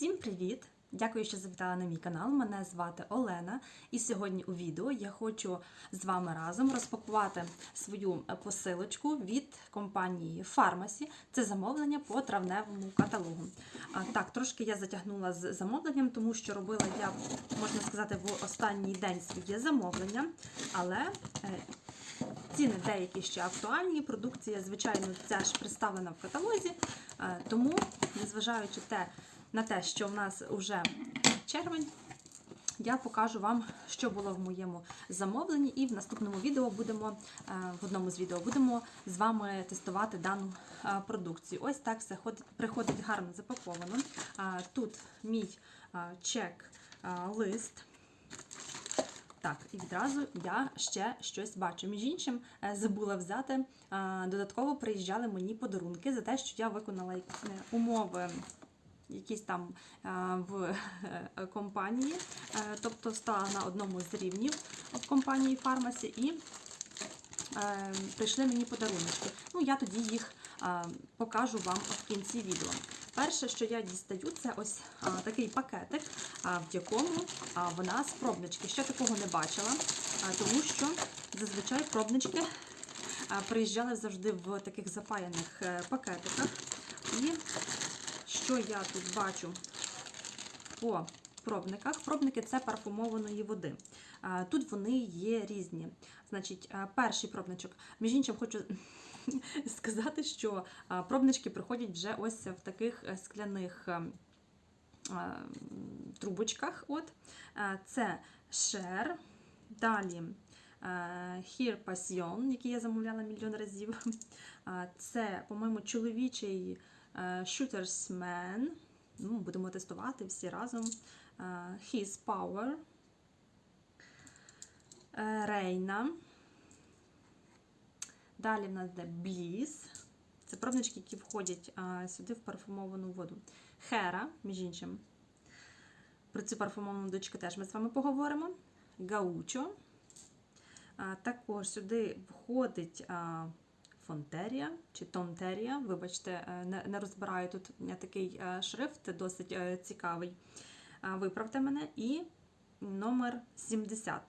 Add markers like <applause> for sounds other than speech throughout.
Всім привіт! Дякую, що завітала на мій канал. Мене звати Олена, і сьогодні у відео я хочу з вами разом розпакувати свою посилочку від компанії Pharmacy. Це замовлення по травневому каталогу. Так, трошки я затягнула з замовленням, тому що робила я, можна сказати, в останній день своє замовлення, але е, Ціни деякі ще актуальні. Продукція, звичайно, ця ж представлена в каталозі. Е, Тому, незважаючи те, на те, що в нас вже червень, я покажу вам, що було в моєму замовленні, і в наступному відео будемо е, в одному з відео будемо з вами тестувати дану е, продукцію. Ось так все приходить гарно запаковано. Тут мій е, чек-лист. Так, і відразу я ще щось бачу. Між іншим, е, забула взяти. е, Додатково приїжджали мені подарунки за те, що я виконала е, умови. Якісь там е, в е, компанії, Е, тобто стала на одному з рівнів в компанії Фармасі і прийшли мені подарунки. Ну, я тоді їх покажу вам в кінці відео. Перше, що я дістаю, це ось а, такий пакетик, а, в якому а, в нас пробнички. Ще такого не бачила, а, тому що зазвичай пробнички а, приїжджали завжди в таких запаяних е, пакетиках. І що я тут бачу по пробниках? Пробники це парфумованої води. Тут вони є різні. Значить, перший пробничок. Між іншим, хочу <laughs> сказати, що пробнички приходять вже ось в таких е, скляних е, е, трубочках. От. Е, Це шер. Далі е, Here Passion, який я замовляла мільйон разів. Е, Це, по-моєму, чоловічий е, Shooter's Man. Ну, будемо тестувати всі разом. Е, His Power. Е, Рейна. Далі в нас йде Bliss. Це пробнички, які входять сюди в парфумовану воду. Хера, між іншим. Про цю парфумовану дочку теж ми з вами поговоримо. Гаучо. Також сюди входить Фонтерія чи Тонтерія. Вибачте, е, не, розбираю тут такий е, шрифт, досить е, цікавий. Виправте мене. І номер 70.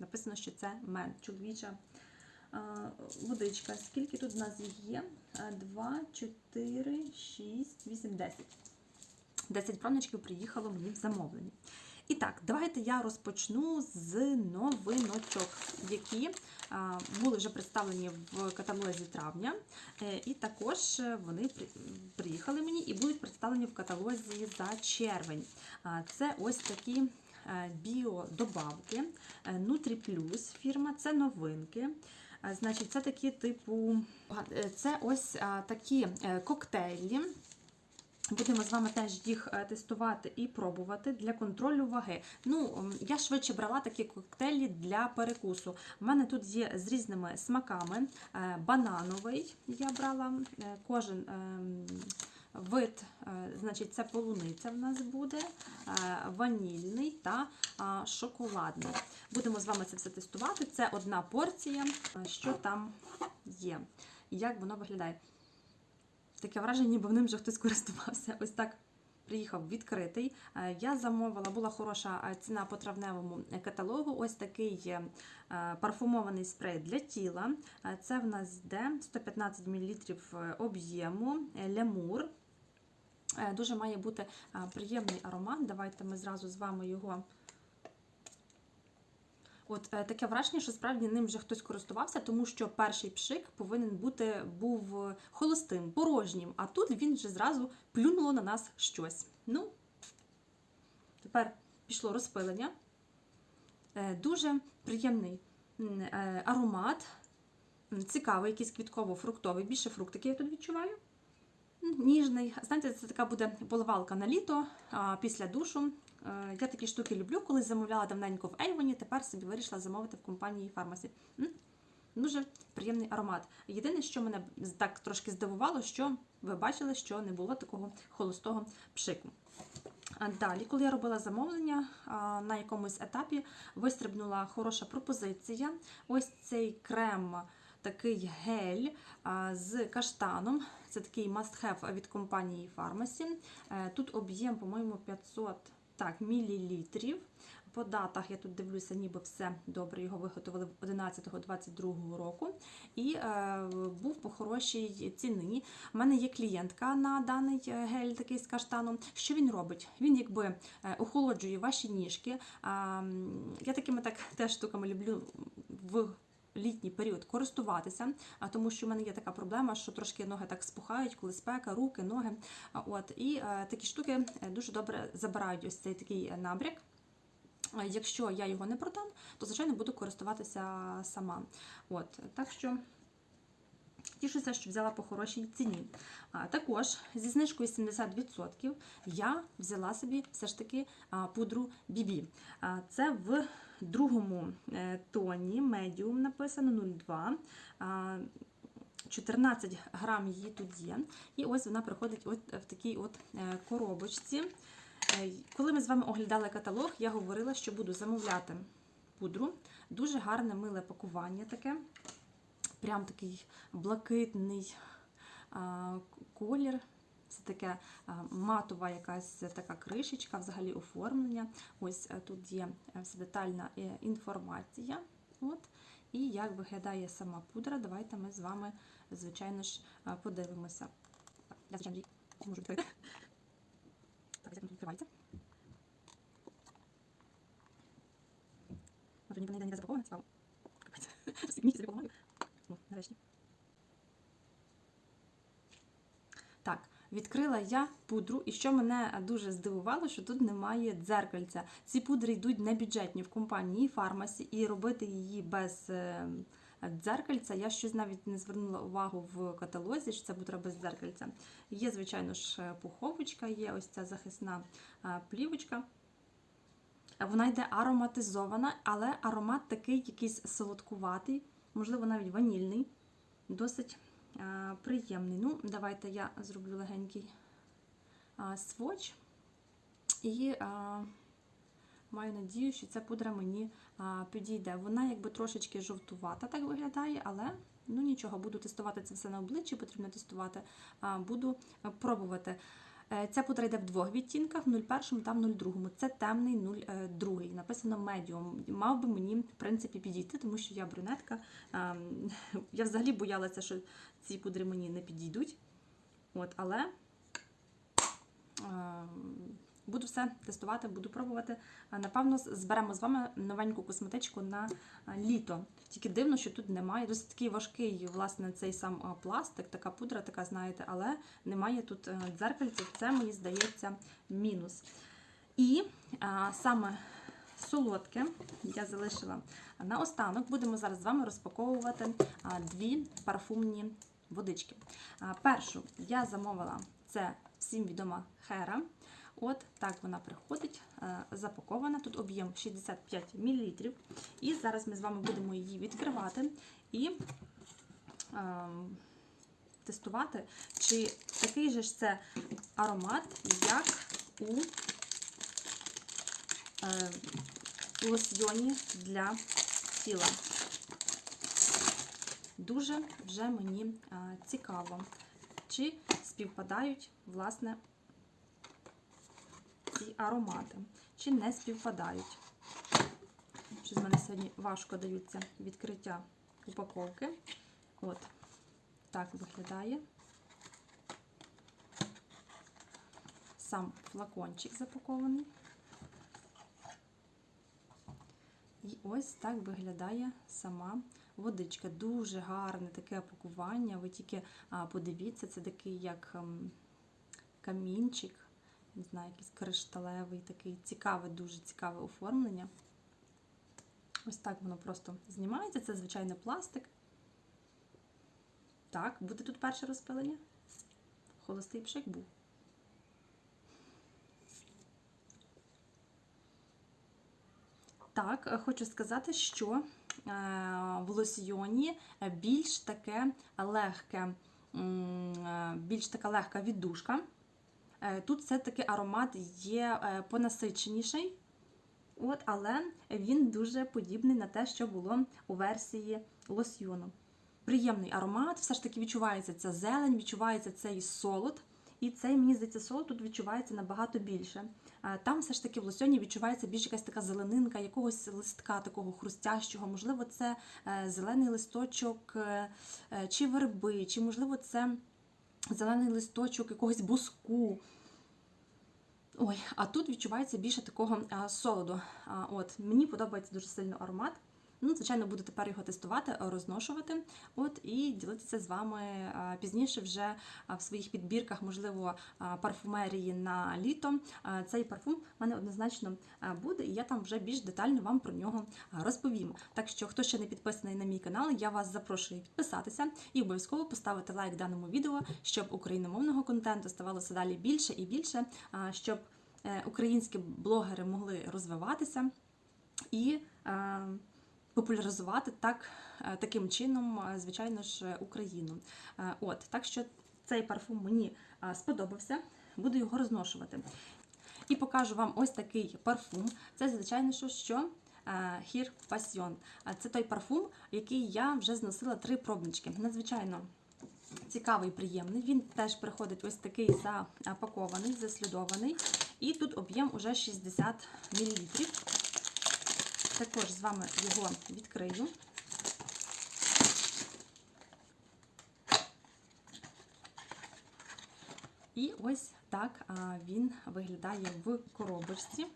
Написано, що це мен, чоловіча водичка. Скільки тут в нас є? 2, 4, 6, 8, 10. 10 промничків приїхало мені в замовлення. І так, давайте я розпочну з новиночок, які були вже представлені в каталозі травня. Е, І також вони приїхали мені і будуть представлені в каталозі за червень. Це ось такі е, біодобавки. Е, Нутріплюс фірма, це новинки. Е, Значить, це такі типу, е, це ось такі е, коктейлі. Будемо з вами теж їх е, тестувати і пробувати для контролю ваги. Ну, я швидше брала такі коктейлі для перекусу. У мене тут є з різними смаками. Е, Банановий я брала е, кожен. ем, Вид, значить, це полуниця в нас буде, ванільний та шоколадний. Будемо з вами це все тестувати. Це одна порція, що там є, як воно виглядає. Таке враження, ніби ним вже хтось користувався. Ось так приїхав відкритий. Е, Я замовила, була хороша е, ціна по травневому каталогу. Ось такий е, парфумований спрей для тіла. Це в нас йде 115 мл об'єму, лямур. Дуже має бути приємний аромат. Давайте ми зразу з вами його. От е, таке враження, що справді ним вже хтось користувався, тому що перший пшик повинен бути був холостим, порожнім, а тут він вже зразу плюнуло на нас щось. Ну, тепер пішло розпилення. Е, Дуже приємний е, аромат, цікавий, якийсь квітково-фруктовий, більше фруктики я тут відчуваю. Ніжний. Знаєте, це така буде поливалка на літо після душу. Е, Я такі штуки люблю, колись замовляла давненько в Ейвоні, тепер собі вирішила замовити в компанії Фармасі. Дуже приємний аромат. Єдине, що мене так трошки здивувало, що ви бачили, що не було такого холостого пшику. Далі, коли я робила замовлення на якомусь етапі, вистрибнула хороша пропозиція. Ось цей крем такий гель з каштаном. Це такий must-have від компанії Pharmacy. Е, Тут об'єм, по-моєму, 500 так, мілілітрів. По датах я тут дивлюся, ніби все добре. Його виготовили 11-22 року. І е, був по хорошій ціні. У мене є клієнтка на даний е, гель такий з каштаном. Що він робить? Він якби е, охолоджує ваші ніжки. М, я такими так теж штуками люблю в літній період користуватися, а тому що в мене є така проблема, що трошки ноги так спухають, коли спека, руки, ноги. От і е, такі штуки е, дуже добре забирають ось цей такий набряк. Якщо я його не продам, то звичайно буду користуватися сама. От так що. Тішуся, що взяла по хорошій ціні. А, також зі знижкою 70% я взяла собі все ж таки пудру BB. А, це в другому е, тоні медіум написано 0,2. 14 грам її тут є. І ось вона приходить от в такій от е, коробочці. Е, Коли ми з вами оглядали каталог, я говорила, що буду замовляти пудру. Дуже гарне миле пакування таке. Прям такий блакитний колір. Це таке матова якась така кришечка, взагалі оформлення. Ось е, тут є е, вся детальна е, інформація. От. І як виглядає сама пудра, давайте ми з вами, звичайно ж, подивимося. Я, звичайно, можу відкрити. Так, як тут відкривається. Може, ніби не запакована, цікаво. Капець. Скільки собі поламаю. Ну, нарешті. Так, відкрила я пудру, і що мене дуже здивувало, що тут немає дзеркальця. Ці пудри йдуть не бюджетні в компанії Фармасі, і робити її без е, дзеркальця. Я щось навіть не звернула увагу в каталозі, що це пудра без дзеркальця. Є, звичайно ж, пуховочка, є ось ця захисна е, плівочка. Вона йде ароматизована, але аромат такий якийсь солодкуватий, можливо, навіть ванільний, досить приємний. Ну, давайте я зроблю легенький сводч. І а, маю надію, що ця пудра мені а, підійде. Вона якби трошечки жовтувата так виглядає, але ну нічого, буду тестувати це все на обличчі, потрібно тестувати, а, буду пробувати. Е, Ця пудра йде в двох відтінках: 01 та 02. Це темний 02. Написано медіум. Мав би мені, в принципі, підійти, тому що я брюнетка. Ем, <laughs> Я взагалі боялася, що ці пудри мені не підійдуть. От, але ем, буду все тестувати, буду пробувати. Напевно, зберемо з вами новеньку косметичку на літо. Тільки дивно, що тут немає. Досить такий важкий, власне, цей сам пластик, така пудра, така, знаєте, але немає тут е, дзеркальців. Це, мені здається, мінус. І а, саме солодке я залишила на останок. Будемо зараз з вами розпаковувати дві парфумні водички. Першу я замовила це всім відома Хера. От так вона приходить, е, запакована. Тут об'єм 65 мл. І зараз ми з вами будемо її відкривати і е, тестувати, чи такий же ж це аромат, як у е, лосьйоні для тіла. Дуже вже мені е, цікаво, чи співпадають, власне, аромати, чи не співпадають. Щось в мене сьогодні важко даються відкриття упаковки. От, так виглядає. Сам флакончик запакований. І ось так виглядає сама водичка. Дуже гарне таке пакування. Ви тільки подивіться, це такий як ем, камінчик не знаю, якийсь кришталевий, такий цікаве, дуже цікаве оформлення. Ось так воно просто знімається. Це звичайний пластик. Так, буде тут перше розпилення? Холостий пшик був. Так, е, хочу сказати, що е, в лосьйоні більш таке легке, е, більш така легка віддушка. Е, Тут все-таки аромат є е, понасиченіший, от, але він дуже подібний на те, що було у версії лосьйону. приємний аромат, все ж таки відчувається ця зелень, відчувається цей солод. І цей, мені здається, солод тут відчувається набагато більше. Е, Там все ж таки в лосьоні відчувається більш якась така зеленинка, якогось листка такого хрустящого. Можливо, це зелений листочок чи верби, чи, можливо, це зелений листочок якогось буску. Ой, а тут відчувається більше такого солоду. А, от, мені подобається дуже сильно аромат. Ну, звичайно, буду тепер його тестувати, розношувати. От і ділитися з вами пізніше вже в своїх підбірках, можливо, парфумерії на літо. Цей парфум в мене однозначно буде, і я там вже більш детально вам про нього розповім. Так що, хто ще не підписаний на мій канал, я вас запрошую підписатися і обов'язково поставити лайк даному відео, щоб україномовного контенту ставалося далі більше і більше, щоб е, українські блогери могли розвиватися і е, популяризувати так, е, таким чином, е, звичайно ж, Україну. Е, От, так що цей парфум мені сподобався, буду його розношувати. І покажу вам ось такий парфум. Це, звичайно, що, Хір Пасьйон. Це той парфум, який я вже зносила три пробнички. Надзвичайно цікавий, приємний. Він теж приходить ось такий запакований, заслідований. І тут об'єм уже 60 мл. Також з вами його відкрию. І ось так він виглядає в коробочці.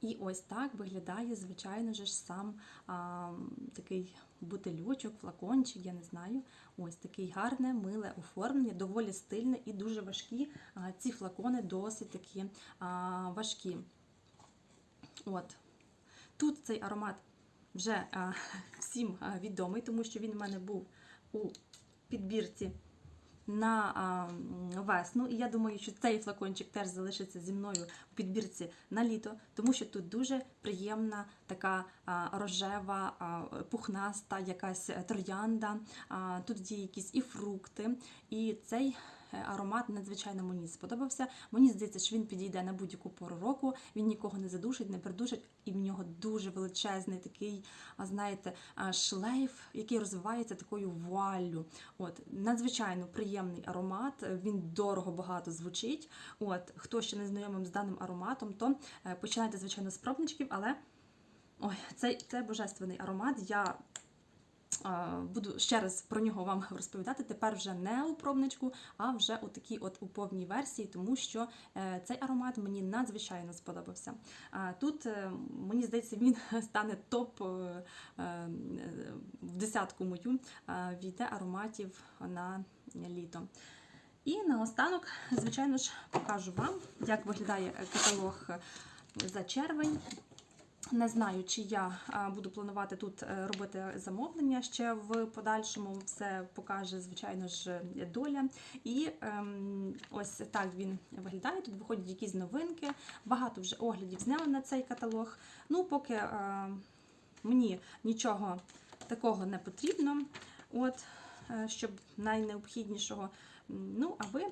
І ось так виглядає, звичайно ж, сам а, такий бутильочок, флакончик, я не знаю. Ось такий гарне, миле оформлення, доволі стильне і дуже важкі. А, ці флакони досить такі а, важкі. От. Тут цей аромат вже а, <laughs> всім а, відомий, тому що він в мене був у підбірці на а, весну. І я думаю, що цей флакончик теж залишиться зі мною у підбірці на літо, тому що тут дуже приємна така а, рожева, а, пухнаста, якась троянда. А, тут є якісь і фрукти. І цей аромат надзвичайно мені сподобався. Мені здається, що він підійде на будь-яку пору року, він нікого не задушить, не придушить, і в нього дуже величезний такий, знаєте, шлейф, який розвивається такою вуаллю. От надзвичайно приємний аромат. Він дорого багато звучить. От хто ще не знайомим з даним ароматом, то е, починайте звичайно з пробничків, але ой, це, це божественний аромат. Я Буду ще раз про нього вам <laughs> розповідати. Тепер вже не у пробничку, а вже у такій от у повній версії, тому що е, цей аромат мені надзвичайно сподобався. Тут, е, мені здається, він <laughs> стане топ е, в десятку мою війде ароматів на літо. І наостанок, звичайно ж, покажу вам, як виглядає каталог за червень. Не знаю, чи я буду планувати тут е, робити замовлення ще в подальшому. Все покаже, звичайно ж, доля. І ем, ось так він виглядає. Тут виходять якісь новинки. Багато вже оглядів зняли на цей каталог. Ну, поки е, мені нічого такого не потрібно. От, е, щоб найнеобхіднішого. Ну, а ви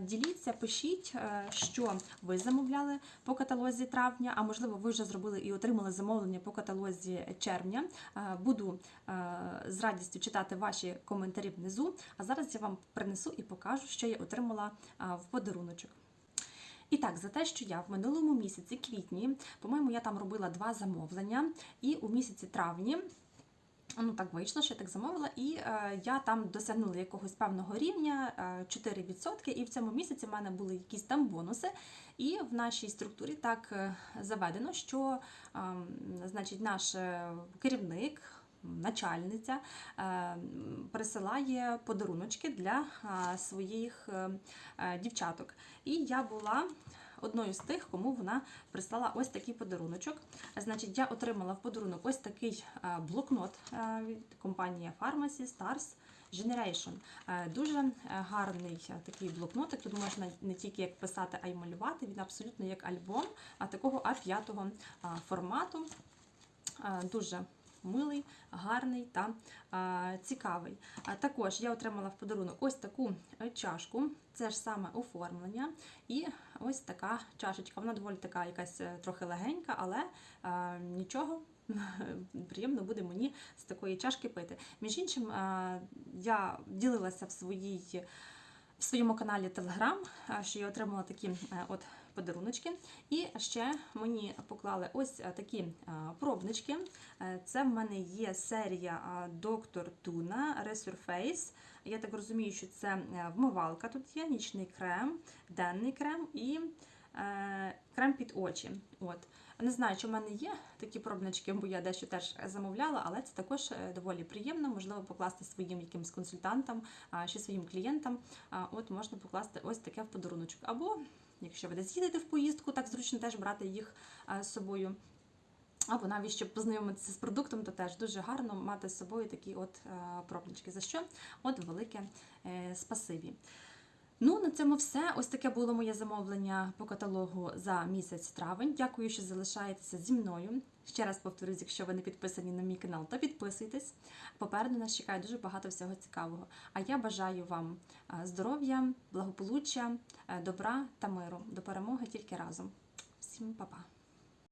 діліться, пишіть, а, що ви замовляли по каталозі травня, а можливо, ви вже зробили і отримали замовлення по каталозі червня. А, буду а, з радістю читати ваші коментарі внизу. А зараз я вам принесу і покажу, що я отримала в подаруночок. І так, за те, що я в минулому місяці, квітні, по-моєму, я там робила два замовлення, і у місяці травні. Ну, так вийшло, що я так замовила, і е, я там досягнула якогось певного рівня е, 4%, і в цьому місяці в мене були якісь там бонуси. І в нашій структурі так е, заведено, що е, значить, наш е, керівник. Начальниця е, присилає подаруночки для своїх е, е, дівчаток. І я була одною з тих, кому вона прислала ось такий подаруночок. Значить, я отримала в подарунок ось такий е, блокнот е, від компанії Pharmacy Stars. Generation. Е, Дуже гарний такий блокнотик. Тут можна не тільки як писати, а й малювати. Він абсолютно як альбом, а такого А5 формату. Дуже милий, гарний та е, цікавий. А також я отримала в подарунок ось таку е, чашку, це ж саме оформлення, і ось така чашечка. Вона доволі така якась е, трохи легенька, але е, нічого. <laughs> Приємно буде мені з такої чашки пити. Між іншим, я ділилася в своїй в своєму каналі Telegram, що я отримала такі от подаруночки. І ще мені поклали ось е, такі е, пробнички. Е, Це в мене є серія Доктор Туна Resurface. Я так розумію, що це вмивалка тут є, нічний крем, денний крем і крем під очі. От. Не знаю, чи в мене є такі пробнички, бо я дещо теж замовляла, але це також доволі приємно. Можливо, покласти своїм якимось консультантам чи своїм клієнтам. От можна покласти ось таке в подаруночок. Або якщо ви десь їдете в поїздку, так зручно теж брати їх з собою. Або навіть щоб познайомитися з продуктом, то теж дуже гарно мати з собою такі от е, пробнички. За що? От велике е, спасибі. Ну, на цьому все. Ось таке було моє замовлення по каталогу за місяць травень. Дякую, що залишаєтеся зі мною. Ще раз повторюсь, якщо ви не підписані на мій канал, то підписуйтесь. Попереду нас чекає дуже багато всього цікавого. А я бажаю вам е, здоров'я, благополуччя, е, добра та миру. До перемоги тільки разом. Всім па-па!